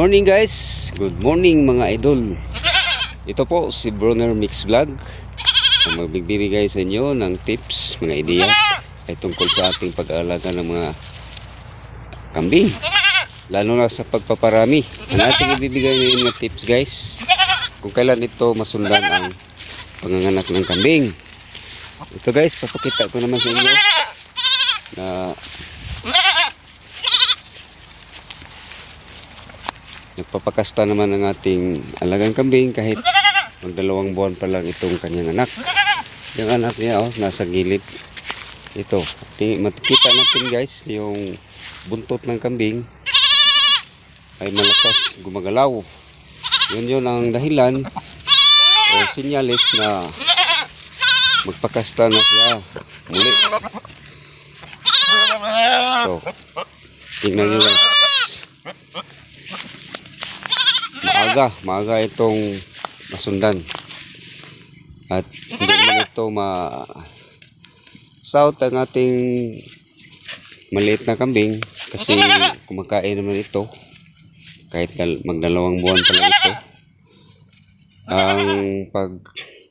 morning guys! Good morning mga idol! Ito po si Brunner Mix Vlog ang magbibigay sa inyo ng tips, mga ideya ay tungkol sa ating pag-aalaga ng mga kambing lalo na sa pagpaparami ang ating ibibigay ngayon na tips guys kung kailan ito masundan ang panganganak ng kambing ito guys, papakita ko naman sa inyo na nagpapakasta naman ang ating alagang kambing kahit magdalawang buwan pa lang itong kanyang anak. Yung anak niya oh, nasa gilid. Ito, makikita natin guys yung buntot ng kambing ay malakas gumagalaw. Yun yun ang dahilan o sinyalis na magpakasta na siya muli. Ito, tingnan nyo guys. Maaga, maaga itong masundan. At hindi naman ito ma south ang ating maliit na kambing kasi kumakain naman ito kahit dal- magdalawang buwan pa lang ito. Ang pag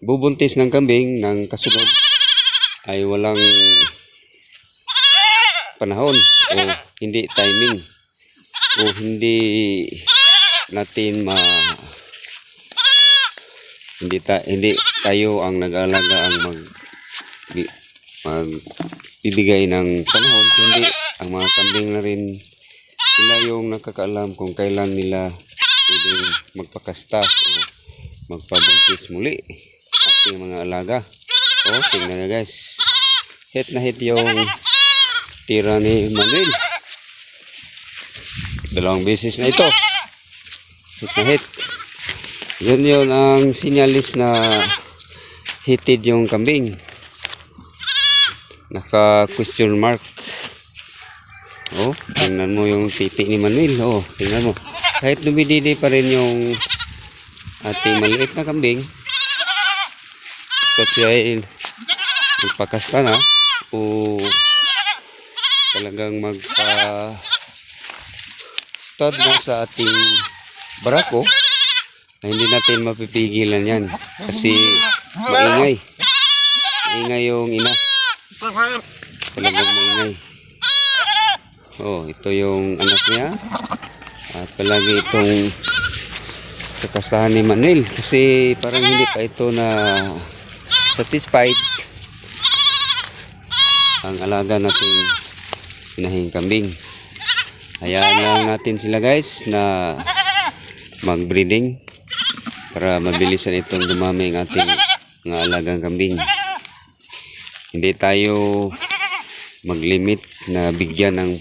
bubuntis ng kambing ng kasunod ay walang panahon o hindi timing o hindi natin ma hindi ta hindi tayo ang nag-aalaga ang mag bi- mag bibigay ng panahon kundi ang mga kambing na rin. Sila yung nakakaalam kung kailan nila pwedeng magpakasta o magpabuntis muli. Ating mga alaga o tingnan na guys. Hit na hit yung tira ni Manuel. Dalawang beses na ito hit na hit. Yun yun ang sinyalis na hitid yung kambing. Naka question mark. Oh tingnan mo yung titi ni Manuel. Oh tingnan mo. Kahit dumididi pa rin yung ating maliit na kambing kasi ay magpakasta na. O talagang magpa stud na sa ating barako na hindi natin mapipigilan yan. Kasi maingay. Maingay yung ina. Talagang maingay. Oh ito yung anak niya. At palagi itong kakastahan ni Manil. Kasi parang hindi pa ito na satisfied. Ang alaga nating inahing kambing hayaan lang natin sila guys na mag-breeding para mabilisan itong dumami ang ating mga alagang kambing. Hindi tayo mag-limit na bigyan ng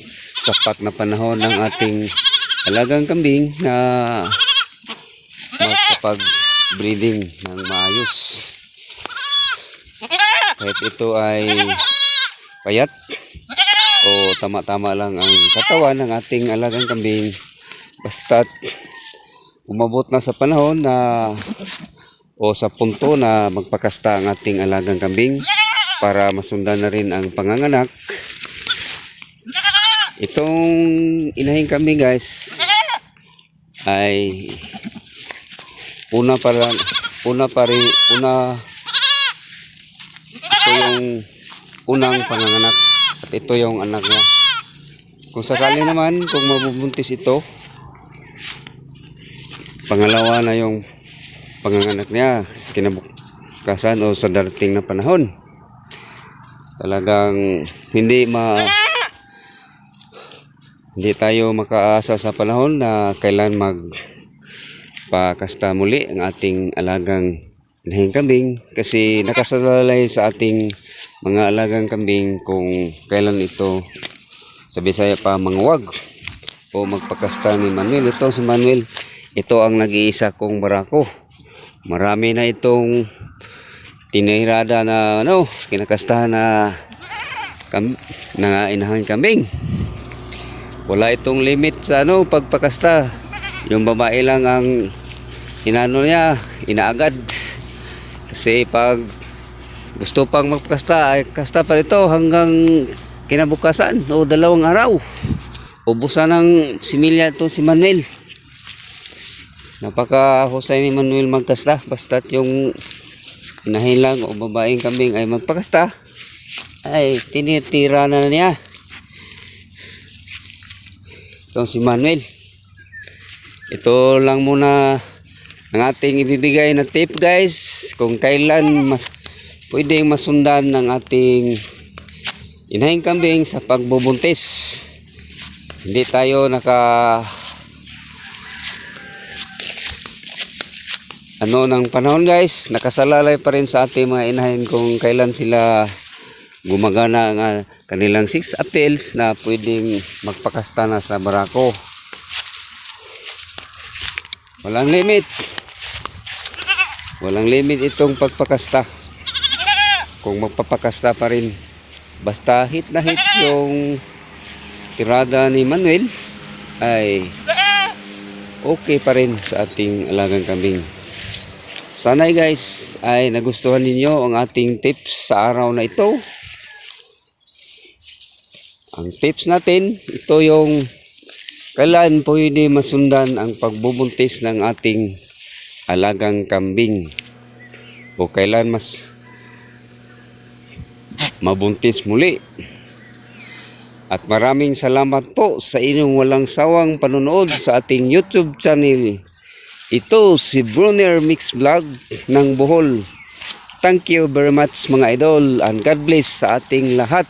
sapat na panahon ng ating alagang kambing na magkapag-breeding ng maayos. Kahit ito ay payat o tama-tama lang ang katawan ng ating alagang kambing basta't umabot na sa panahon na o sa punto na magpakasta ang ating alagang kambing para masundan na rin ang panganganak. Itong inahing kambing guys ay una para una pa rin una ito yung unang panganganak at ito yung anak niya. Kung sakali naman kung mabubuntis ito pangalawa na yung panganganak niya kinabukasan o sa darating na panahon. Talagang hindi ma hindi tayo makaasa sa panahon na kailan mag pakasta muli ang ating alagang inahing kambing kasi nakasalalay sa ating mga alagang kambing kung kailan ito sa Bisaya pa manguwag o magpakasta ni Manuel. Ito si Manuel ito ang nag-iisa kong barako. Marami na itong tinirada na ano kinakastahan na kam, na inahang kambing wala itong limit sa ano pagpakasta. Yung babae lang ang inano niya inaagad. Kasi pag gusto pang magpakasta ay kasta pa ito hanggang kinabukasan o dalawang araw. Ubusan ng similya itong si Manuel Napaka-husay ni Manuel magkasta. Basta't yung inahin lang o babaeng kambing ay magpakasta. Ay, tinitira na niya. Itong si Manuel. Ito lang muna ang ating ibibigay na tip guys. Kung kailan mas, pwedeng masundan ng ating inahing kambing sa pagbubuntis. Hindi tayo naka ano ng panahon guys, nakasalalay pa rin sa ating mga inahin kung kailan sila gumagana ang kanilang six appeals na pwedeng magpakasta na sa barako. Walang limit. Walang limit itong pagpakasta. Kung magpapakasta pa rin. Basta hit na hit yung tirada ni Manuel ay okay pa rin sa ating alagang kambing. Sana'y guys ay nagustuhan ninyo ang ating tips sa araw na ito. Ang tips natin, ito yung kailan pwede masundan ang pagbubuntis ng ating alagang kambing o kailan mas mabuntis muli. At maraming salamat po sa inyong walang sawang panonood sa ating YouTube channel. Ito si Brunner Mix Vlog ng Bohol. Thank you very much mga idol and God bless sa ating lahat.